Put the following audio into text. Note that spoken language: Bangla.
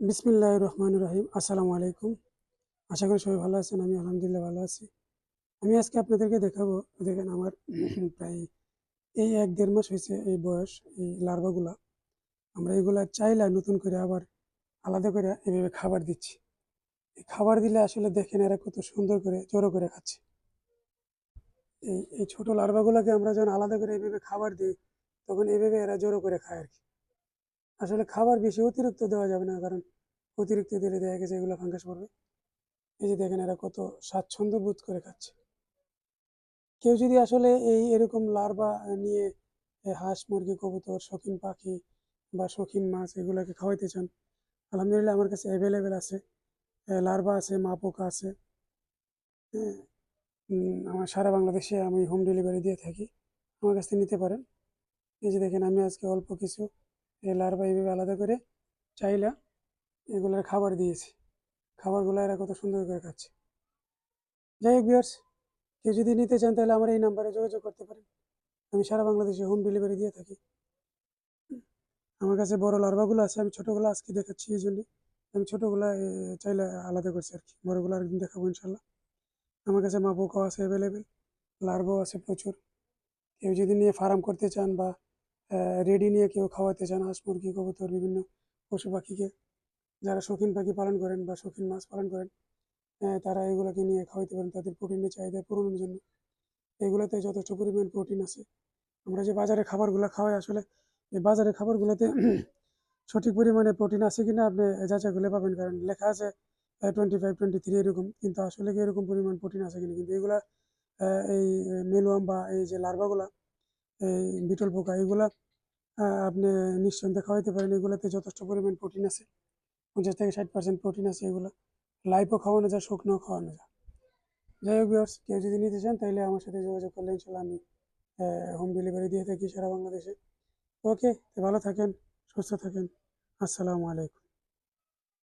বিসমিল্লাহ রহমান রহিম আসসালামু আলাইকুম আশা করি সবাই ভালো আছেন, আমি আলহামদুলিল্লাহ ভালো আছি। আমি আজকে আপনাদেরকে দেখাবো, দেখেন আমার প্রায় এই এক দেড় মাস হয়েছে এই বয়স, এই লার্ভাগুলা। আমরা এগুলা চাইলে নতুন করে আবার আলাদা করে এভাবে খাবার দিচ্ছি। এই খাবার দিলে আসলে দেখেন এরা কত সুন্দর করে জড়ো করে খাচ্ছে। এই এই ছোটো লার্ভাগুলোকে আমরা যখন আলাদা করে এভাবে খাবার দিই, তখন এভাবে এরা জড়ো করে খায় আর কি। আসলে খাবার বেশি অতিরিক্ত দেওয়া যাবে না, কারণ অতিরিক্ত দিলে দেখা গেছে এগুলো ফাঙ্গাস পড়বে। এই যে দেখেন এরা কত স্বাচ্ছন্দ্য বোধ করে খাচ্ছে। কেউ যদি আসলে এই এরকম লার্ভা নিয়ে হাঁস, মুরগি, কবুতর, শৌখিন পাখি বা শৌখিন মাছ এগুলোকে খাওয়াইতে চান, আলহামদুলিল্লাহ আমার কাছে অ্যাভেলেবেল আছে। লার্ভা আছে মা পোকা আছে আমার সারা বাংলাদেশে আমি হোম ডেলিভারি দিয়ে থাকি। আমার কাছ থেকে নিতে পারেন। এই যে দেখেন আমি আজকে অল্প কিছু এই লার্ভা এইভাবে আলাদা করে চাইলা এগুলোর খাবার দিয়েছি। খাবারগুলো এরা কত সুন্দর করে খাচ্ছে। যাই হোক বিয়ার্স কেউ যদি নিতে চান তাহলে আমার এই নাম্বারে যোগাযোগ করতে পারেন। আমি সারা বাংলাদেশে হোম ডেলিভারি দিয়ে থাকি। আমার কাছে বড় লার্ভাগুলো আছে, আমি ছোটোগুলো আজকে দেখাচ্ছি এই জন্য। আমি ছোটোগুলো চাইলে আলাদা করছি আর কি। বড়গুলো আরেকদিন দেখাবো ইনশাল্লাহ আমার কাছে মা পোকাও আছে অ্যাভেলেবেল লার্ভাও আছে প্রচুর। কেউ যদি নিয়ে ফার্ম করতে চান বা রেডি নিয়ে কেউ খাওয়াতে চান হাঁস মুরগি, কবুতর, বিভিন্ন পশু পাখিকে। যারা শৌখিন পাখি পালন করেন বা শৌখিন মাছ পালন করেন তারা এগুলোকে নিয়ে খাওয়াইতে পারেন তাদের প্রোটিনের চাহিদা পূরণের জন্য। এগুলোতে যথেষ্ট পরিমাণ প্রোটিন আছে। আমরা যে বাজারে খাবারগুলো খাওয়াই, আসলে এই বাজারের খাবারগুলোতে সঠিক পরিমাণে প্রোটিন আছে কিনা আপনি যাচাই করলে পাবেন, কারণ লেখা আছে টোয়েন্টি ফাইভ টোয়েন্টি থ্রি এরকম, কিন্তু আসলে কি এরকম পরিমাণ প্রোটিন আছে কিনা? কিন্তু এগুলা এই মেলওয়াম বা এই যে লার্ভাগুলা এই বিটল পোকা, এগুলা আপনি নিশ্চিন্তে খাওয়াইতে পারেন, এগুলোতে যথেষ্ট পরিমাণ প্রোটিন আছে। পঞ্চাশ থেকে ষাট পার্সেন্ট প্রোটিন আছে এগুলো। লাইফও খাওয়ানো যায় শুকনো খাওয়ানো যায়। যাই হোক ভিউয়ার্স কেউ যদি নিতে চান তাহলে আমার সাথে যোগাযোগ করলে ইনশাল্লাহ আমি হোম ডেলিভারি দিয়ে থাকি সারা বাংলাদেশে। ওকে ভালো থাকেন, সুস্থ থাকেন। আসসালামু আলাইকুম।